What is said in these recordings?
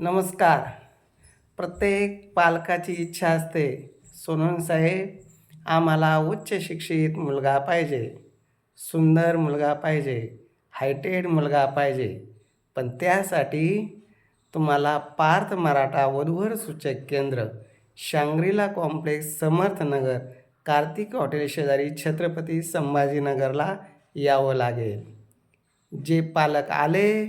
नमस्कार. प्रत्येक पालकाची इच्छा असते. सोनून साहेब आम्हाला उच्च शिक्षित मुलगा पाहिजे. सुंदर मुलगा पाहिजे. हायटेड मुलगा पाहिजे. पण त्यासाठी तुम्हाला पार्थ मराठा वधूवर सूचक केंद्र Shangrila complex Samarthnagar Kartik hotel शेजारी छत्रपती संभाजीनगरला यावं लागेल. जे पालक आले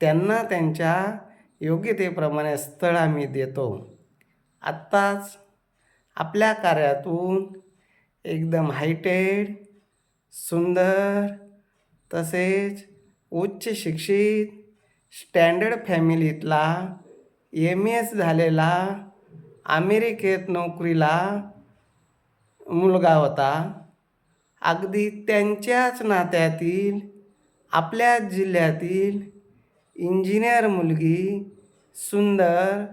त्यांना त्यांच्या योग्यतेप्रमाणे स्थळ आम्ही देतो. आत्ताच आपल्या कार्यातून एकदम हायटेड सुंदर तसेच उच्च शिक्षित स्टँडर्ड फॅमिलीतला एम एस झालेला अमेरिकेत नोकरीला मुलगा होता. अगदी त्यांच्याच नात्यातील आपल्या जिल्ह्यातील इंजिनियर मुलगी सुंदर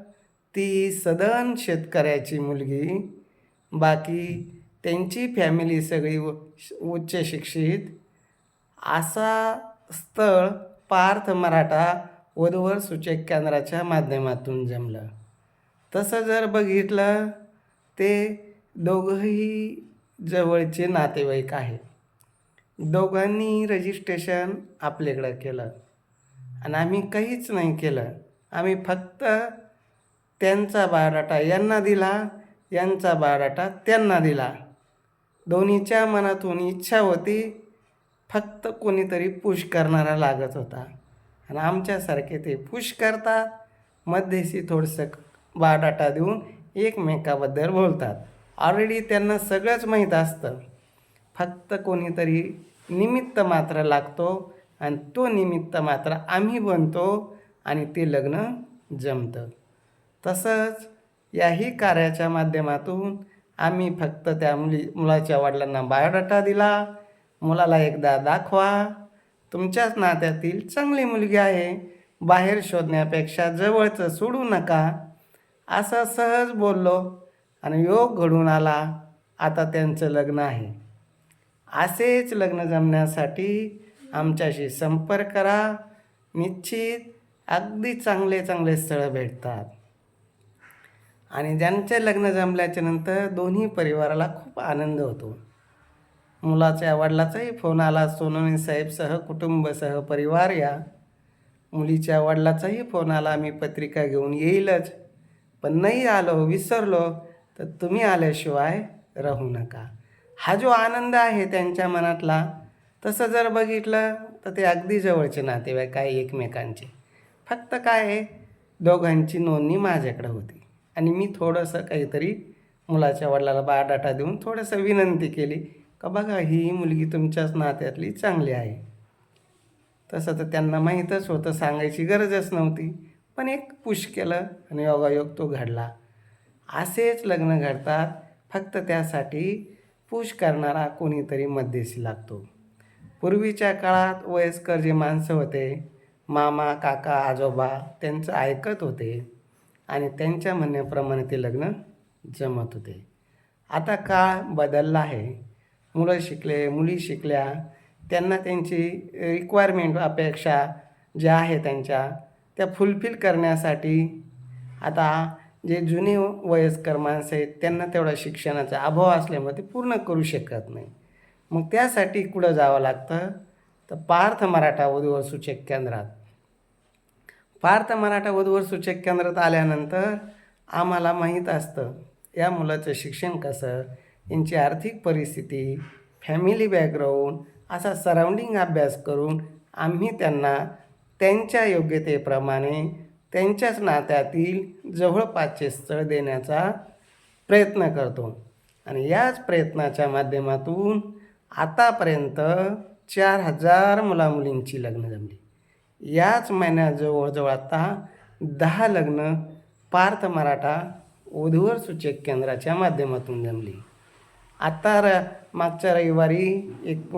ती सदन शेतकऱ्याची मुलगी. बाकी त्यांची फॅमिली सगळी उच्च शिक्षित. असा स्थळ पार्थ मराठा वधूवर सूचक केंद्राच्या माध्यमातून जमलं. तसं जर बघितलं ते दोघंही जवळचे नातेवाईक आहेत. दोघांनी रजिस्ट्रेशन आपल्याकडं केलं. आणि आम्ही काहीच नाही केलं. आम्ही फक्त त्यांचा बाराटा यांना दिला यांचा बाराटा त्यांना दिला. दोन्हीच्या मनातून इच्छा होती फक्त कोणीतरी पुश करणारा लागत होता. आणि आमच्यासारखे ते पुश करतात मध्येशी थोडंसं बायोडाटा देऊन एकमेकाबद्दल बोलतात. ऑलरेडी त्यांना सगळंच माहीत असतं. फक्त कोणीतरी निमित्त मात्र लागतो आणि तो निमित्त मात्र आम्ही बनतो. आणि ते लग्न जमतं. तसंच याही कार्याच्या माध्यमातून आम्ही फक्त त्या मुली मुलाच्या वडिलांना बायोडाटा दिला. मुलाला एकदा दाखवा. तुमच्याच नात्यातील चांगली मुलगी आहे. बाहेर शोधण्यापेक्षा जवळचं सोडू नका. असं सहज बोललो आणि योग घडून आला. आता त्यांचं लग्न आहे. असेच लग्न जमण्यासाठी आमच्याशी संपर्क करा. निश्चित अगदी चांगले चांगले स्थळं भेटतात. आणि ज्यांचे लग्न जमल्याच्या नंतर दोन्ही परिवाराला खूप आनंद होतो. मुलाच्या वडिलाचाही फोन आला सोनमी साहेबसह कुटुंबसह परिवार या. मुलीच्या वडिलाचाही फोन आला मी पत्रिका घेऊन येईलच. पण नाही आलो विसरलो. तर तुम्ही आल्याशिवाय राहू नका. हा जो आनंद आहे त्यांच्या मनातला तसं जर बघितलं तर ते अगदी जवळचे नातेवाईक आहे एकमेकांचे. फक्त काय आहे? दोघांची नोंदणी माझ्याकडे होती. आणि मी थोडंसं काहीतरी मुलाच्या वडिलाला बायोडाटा देऊन थोडंसं विनंती केली का बघा ही मुलगी तुमच्याच नात्यातली चांगली आहे. तसं तर त्यांना माहीतच होतं सांगायची गरजच नव्हती. पण एक पुश केलं आणि योगायोग तो घडला. असेच लग्न घडतात फक्त त्यासाठी पुश करणारा कोणीतरी मध्यस्थी लागतो. पूर्वीच्या काळात वयस्कर जे माणसं होते मामा काका आजोबा त्यांचं ऐकत होते आणि त्यांच्या म्हणण्याप्रमाणे ते लग्न जमत होते. आता काळ बदलला आहे. मुलं शिकले मुली शिकल्या त्यांना त्यांची रिक्वायरमेंट अपेक्षा ज्या आहे त्यांच्या त्या फुलफिल करण्यासाठी आता जे जुने वयस्कर माणसं आहेत त्यांना तेवढा शिक्षणाचा अभाव असल्यामुळे ते पूर्ण करू शकत नाही. मग त्यासाठी कुठं जावं लागतं? तर पार्थ मराठा वधूवर सूचक केंद्रात. पार्थ मराठा वधूवर सूचक केंद्रात आल्यानंतर आम्हाला माहीत असतं या मुलाचं शिक्षण कसं यांची आर्थिक परिस्थिती फॅमिली बॅकग्राऊंड असा सराउंडिंग अभ्यास करून आम्ही त्यांना त्यांच्या योग्यतेप्रमाणे त्यांच्याच नात्यातील जवळपासचे स्थळ देण्याचा प्रयत्न करतो. आणि याच प्रयत्नाच्या माध्यमातून आतापर्यंत चार हजार मुलामुलींची लग्न जमली. याच महिन्यात जवळजवळ आता दहा लग्न पार्थ मराठा उधवर सूचक केंद्राच्या माध्यमातून जमली. आत्ता र मागच्या रविवारी एक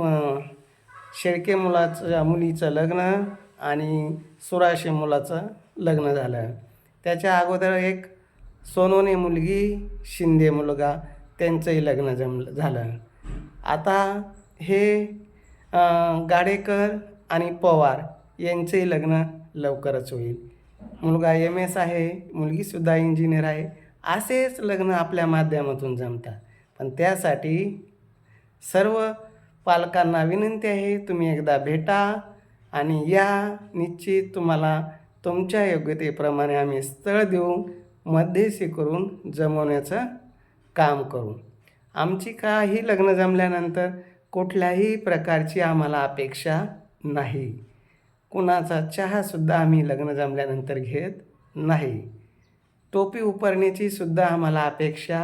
शेळके मुलाचं मुलीचं लग्न आणि सुराशे मुलाचं लग्न झालं. त्याच्या अगोदर एक सोनोने मुलगी शिंदे मुलगा त्यांचंही लग्न जमलं झालं. आता हे गाडेकर आणि पवार यांचे लग्न लवकरच होईल. मुलगा एम एस आहे मुलगीसुद्धा इंजिनियर आहे असेच लग्न आपल्या माध्यमातून जमतात. पण त्यासाठी सर्व पालकांना विनंती आहे तुम्ही एकदा भेटा आणि या. निश्चित तुम्हाला तुमच्या योग्यतेप्रमाणे आम्ही स्थळ देऊन मध्यस्थी करून जमवण्याचं काम करू. आमची काही लग्न जमल्यानंतर कुठल्याही प्रकारची आम्हाला अपेक्षा नाही. कुणाचा चहासुद्धा आम्ही लग्न जमल्यानंतर घेत नाही. टोपी उपरण्याची सुद्धा आम्हाला अपेक्षा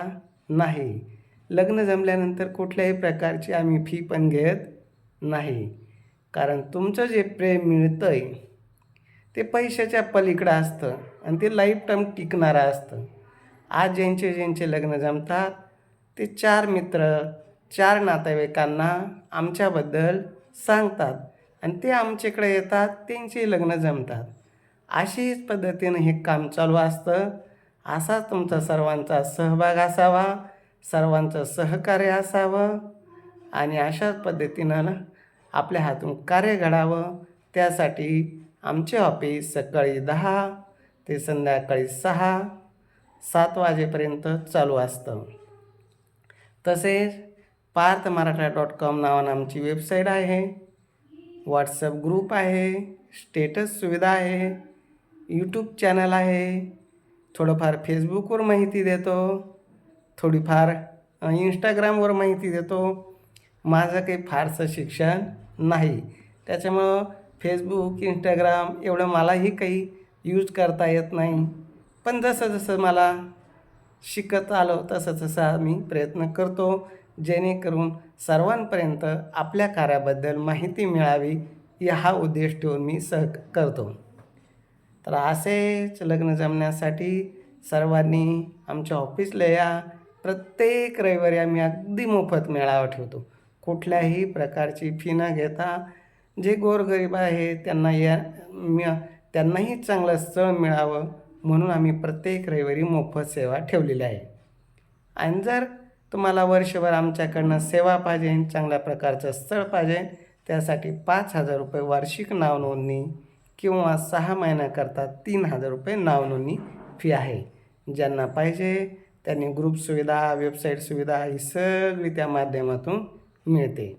नाही. लग्न जमल्यानंतर कुठल्याही प्रकारची आम्ही फी पण घेत नाही. कारण तुमचं जे प्रेम मिळतं आहे ते पैशाच्या पलीकडं असतं आणि ते लाईफ टाईम टिकणारं असतं. आज ज्यांचे ज्यांचे लग्न जमतात ते चार मित्र चार नातेवाईकांना आमच्याबद्दल सांगतात. आणि ते आमच्याकडे येतात त्यांची लग्न जमतात. अशीच पद्धतीनं हे काम चालू असतं. असा तुमचा सर्वांचा सहभाग असावा सर्वांचं सहकार्य असावं आणि अशाच पद्धतीनं आपल्या हातून कार्य घडावं. त्यासाठी आमचे ऑफिस सकाळी दहा ते संध्याकाळी सहा सात वाजेपर्यंत चालू असतं. तसेच पार्थ मराठा डॉट कॉम नावानं आमची वेबसाईट आहे. व्हॉट्सअप ग्रुप आहे स्टेटस सुविधा आहे यूट्यूब चॅनल आहे. थोडंफार फेसबुकवर माहिती देतो थोडीफार इंस्टाग्रामवर माहिती देतो. माझं काही फारसं शिक्षण नाही. त्याच्यामुळं फेसबुक इंस्टाग्राम एवढं मलाही काही यूज करता येत नाही. पण जसं जसं मला शिकत आलो तसं तसं आम्ही प्रयत्न करतो. जेणेकरून सर्वांपर्यंत आपल्या कार्याबद्दल माहिती मिळावी या हा उद्देश ठेवून मी सह करतो. तर असेच लग्न जमण्यासाठी सर्वांनी आमच्या ऑफिसला या. प्रत्येक रविवारी आम्ही अगदी मोफत मेळावा ठेवतो. कुठल्याही प्रकारची फी न घेता जे गोरगरीब आहे त्यांना या मिळ त्यांनाही चांगलं स्थळ मिळावं म्हणून आम्ही प्रत्येक रविवारी मोफत सेवा ठेवलेली आहे. आणि जर तुम्हाला वर्षभर आमच्याकडनं सेवा पाहिजे चांगल्या प्रकारचं स्थळ पाहिजे. त्यासाठी पाच हजार रुपये वार्षिक नावनोंदणी किंवा सहा महिन्याकरता तीन हजार रुपये नावनोंदणी फी आहे. ज्यांना पाहिजे त्यांनी ग्रुप सुविधा वेबसाईट सुविधा ही सगळी त्या माध्यमातून मिळते.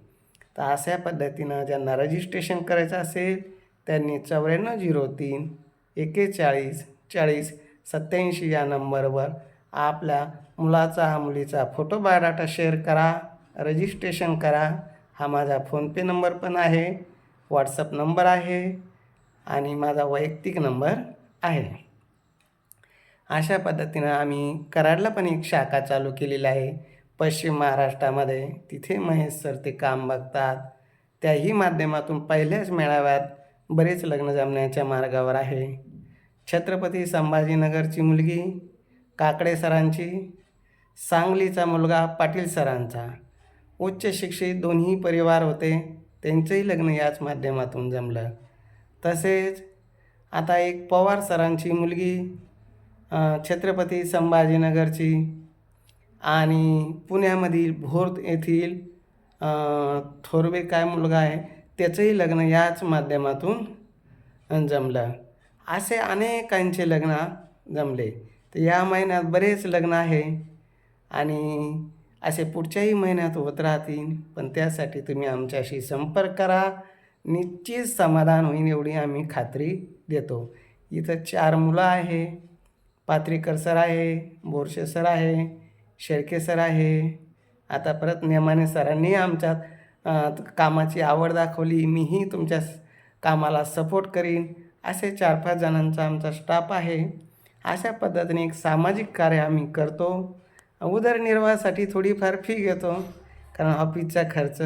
तर अशा पद्धतीनं ज्यांना रजिस्ट्रेशन करायचं असेल त्यांनी चौऱ्याण्णव झिरो तीन एकेचाळीस चाळीस सत्याऐंशी या नंबरवर आपल्या मुलाचा हा मुलीचा फोटो बायोडाटा शेअर करा रजिस्ट्रेशन करा. हा माझा फोनपे नंबर पण आहे व्हॉट्सअप नंबर आहे आणि माझा वैयक्तिक नंबर आहे. अशा पद्धतीनं आम्ही कराडला पण एक शाखा चालू केलेली आहे. पश्चिम महाराष्ट्रामध्ये. तिथे महेश सर ते काम बघतात. त्याही माध्यमातून पहिल्याच मेळाव्यात बरेच लग्न जमण्याच्या मार्गावर आहे. छत्रपती संभाजीनगरची मुलगी काकडे सरांची सांगलीचा मुलगा पाटील सरांचा. उच्च शिक्षित दोन्ही परिवार होते. त्यांचंही लग्न याच माध्यमातून जमलं. तसेच आता एक पवार सरांची मुलगी छत्रपती संभाजीनगरची आणि पुण्यामधील भोर येथील थोरवे काय मुलगा आहे त्याचंही लग्न याच माध्यमातून जमलं. असे अनेकांचे लग्न जमले. तर या महिन्यात बरेच लग्न आहे आणि असे पुढच्याही महिन्यात होत राहतील. पण त्यासाठी तुम्ही आमच्याशी संपर्क करा. निश्चित समाधान होईल एवढी आम्ही खात्री देतो. इथं चार मुलं आहे. पात्रीकर सर आहे बोरशे सर आहे शेळके सर आहे. आता परत नेमाने सरांनी आमच्यात कामाची आवड दाखवली. मीही तुमच्या कामाला सपोर्ट करीन. असे चार पाच जणांचा आमचा स्टाफ आहे. अशा पद्धतीने एक सामाजिक कार्य आम्ही करतो. उदरनिर्वाहासाठी थोडीफार फी घेतो. कारण ऑफिसचा खर्च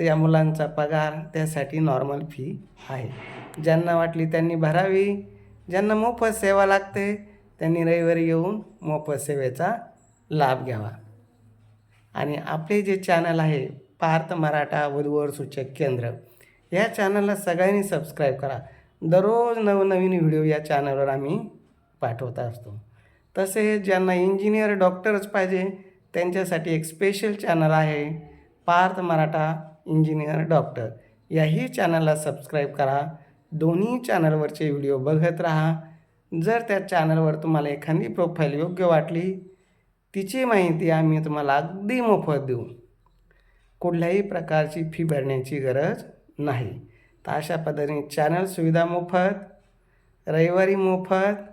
या मुलांचा पगार त्यासाठी नॉर्मल फी आहे. ज्यांना वाटली त्यांनी भरावी. ज्यांना मोफत सेवा लागते त्यांनी रविवारी येऊन मोफत सेवेचा लाभ घ्यावा. आणि आपले जे चॅनल आहे पार्थ मराठा वधूवर सूचक केंद्र या चॅनलला सगळ्यांनी सबस्क्राईब करा. दररोज नवनवीन व्हिडिओ या चॅनलवर आम्ही पाठवत असतो. तसेच ज्यांना इंजिनियर डॉक्टरच पाहिजे त्यांच्यासाठी एक स्पेशल चॅनल आहे पार्थ मराठा इंजिनियर डॉक्टर. याही चॅनलला सबस्क्राईब करा. दोन्ही चॅनलवरचे व्हिडिओ बघत राहा. जर त्या चॅनलवर तुम्हाला एखादी प्रोफाईल योग्य वाटली तिची माहिती आम्ही तुम्हाला अगदी मोफत देऊ. कुठल्याही प्रकारची फी भरण्याची गरज नाही. तर अशा पद्धतीने चॅनल सुविधा मोफत रविवारी मोफत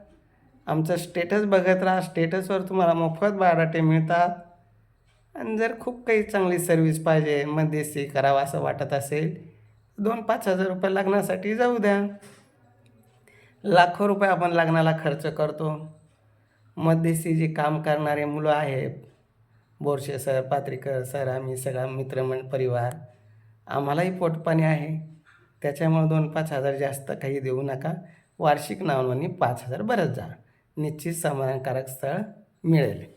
आमचं स्टेटस बघत राहा. स्टेटसवर तुम्हाला मोफत बायोडाटे मिळतात. आणि जर खूप काही चांगली सर्विस पाहिजे मध्यस्थी करावं असं वाटत असेल दोन पाच हजार रुपये लग्नासाठी जाऊ द्या. लाखो रुपये आपण लग्नाला खर्च करतो. मध्यस्थी जे काम करणारे मुलं आहेत बोरशे सर पात्रीकर सर आम्ही सगळा मित्रमंड परिवार आम्हालाही पोटपाणी आहे. त्याच्यामुळे दोन पाच हजार जास्त काही देऊ नका. वार्षिक नावनोंदणी पाच हजार भरत जा. निश्चित समाधानकारक स्थळ मिळेल.